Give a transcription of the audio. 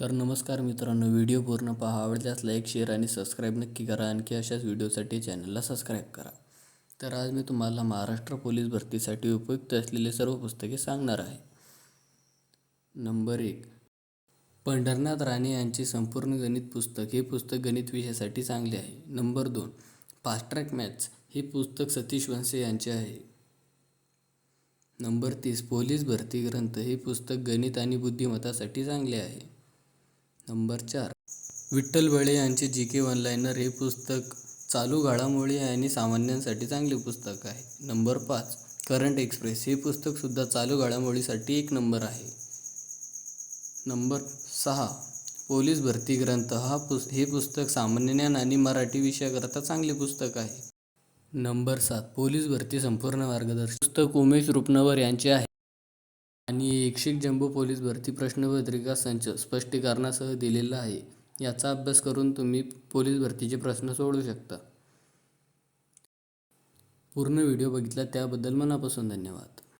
तर नमस्कार मित्रांनो व्हिडिओ पूर्ण पहा. आवडल्यास लाईक शेअर आणि सबस्क्राईब नक्की करा. आणखी अशाच व्हिडिओसाठी चॅनलला सबस्क्राईब करा. तर आज मी तुम्हाला महाराष्ट्र पोलीस भरतीसाठी उपयुक्त असलेले सर्व पुस्तके सांगणार आहे. नंबर एक पंढरनाथ राणे यांचे संपूर्ण गणित पुस्तक हे पुस्तक गणित विषयासाठी चांगले आहे. नंबर दोन फास्ट ट्रॅक मॅथ्स हे पुस्तक सतीश वंसे यांचे आहे. नंबर तीस पोलीस भरती ग्रंथ हे पुस्तक गणित आणि बुद्धिमत्तासाठी चांगले आहे. नंबर चार. विठ्ठल बळे यांचे जी के वन लायनर हे पुस्तक चालू घडामोडी आणि सामान्यांसाठी चांगले पुस्तक आहे. नंबर पाच. करंट एक्सप्रेस हे पुस्तकसुद्धा चालू घडामोडीसाठी एक नंबर आहे. नंबर सहा. पोलीस भरती ग्रंथ हा पुस् हे पुस्तक सामान्य ज्ञान आणि मराठी विषयाकरता चांगले पुस्तक आहे. नंबर सात. पोलीस भरती संपूर्ण मार्गदर्शक पुस्तक उमेश रुपनवर यांचे आहे. आणि ऐच्छिक जम्बो पोलीस भरती प्रश्नपत्रिका संच स्पष्टीकरणासह दिलेला आहे. याचा अभ्यास करून तुम्ही पोलीस भरतीचे प्रश्न सोडवू शकता. पूर्ण व्हिडिओ बघितला त्याबद्दल मनापासून धन्यवाद.